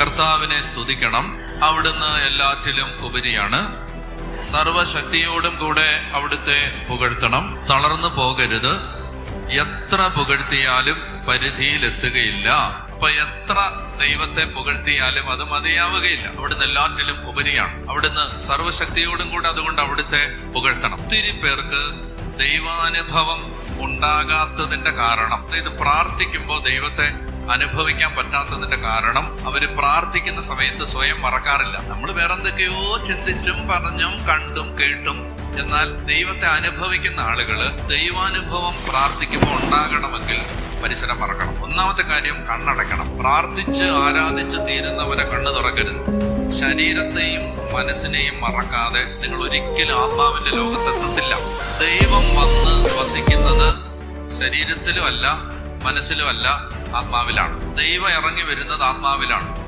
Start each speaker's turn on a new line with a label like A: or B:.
A: കർത്താവിനെ സ്തുതിക്കണം. അവിടുന്ന് എല്ലാറ്റിലും ഉപരിയാണ്. സർവശക്തിയോടും കൂടെ അവിടുത്തെ പുകഴ്ത്തണം. തളർന്നു പോകരുത്. എത്ര പുകഴ്ത്തിയാലും പരിധിയിലെത്തുകയില്ല. അപ്പൊ എത്ര ദൈവത്തെ പുകഴ്ത്തിയാലും അത് മതിയാവുകയില്ല. അവിടുന്ന് എല്ലാറ്റിലും ഉപരിയാണ്. അവിടുന്ന് സർവശക്തിയോടും കൂടെ അതുകൊണ്ട് അവിടുത്തെ പുകഴ്ത്തണം. ഒത്തിരി പേർക്ക് ദൈവാനുഭവം ഉണ്ടാകാത്തതിന്റെ കാരണം. അതായത് പ്രാർത്ഥിക്കുമ്പോൾ ദൈവത്തെ അനുഭവിക്കാൻ പറ്റാത്തതിന്റെ കാരണം അവർ പ്രാർത്ഥിക്കുന്ന സമയത്ത് സ്വയം മറക്കാറില്ല. നമ്മൾ വേറെന്തൊക്കെയോ ചിന്തിച്ചും പറഞ്ഞും കണ്ടും കേട്ടും എന്നാൽ ദൈവത്തെ അനുഭവിക്കുന്ന ആളുകൾ ദൈവാനുഭവം പ്രാർത്ഥിക്കുമ്പോൾ ഉണ്ടാകണമെങ്കിൽ പരിസരം മറക്കണം. ഒന്നാമത്തെ കാര്യം കണ്ണടക്കണം പ്രാർത്ഥിച്ച് ആരാധിച്ച് തീരുന്നവരെ കണ്ണു തുറക്കരുത്. ശരീരത്തെയും മനസ്സിനെയും മറക്കാതെ നിങ്ങൾ ഒരിക്കലും ആത്മാവിന്റെ ലോകത്തെത്തത്തില്ല. ദൈവം വന്ന് വസിക്കുന്നത് ശരീരത്തിലുമല്ല മനസ്സിലുമല്ല ആത്മാവിലാണ്. ദൈവം ഇറങ്ങി വരുന്നത് ആത്മാവിലാണ്.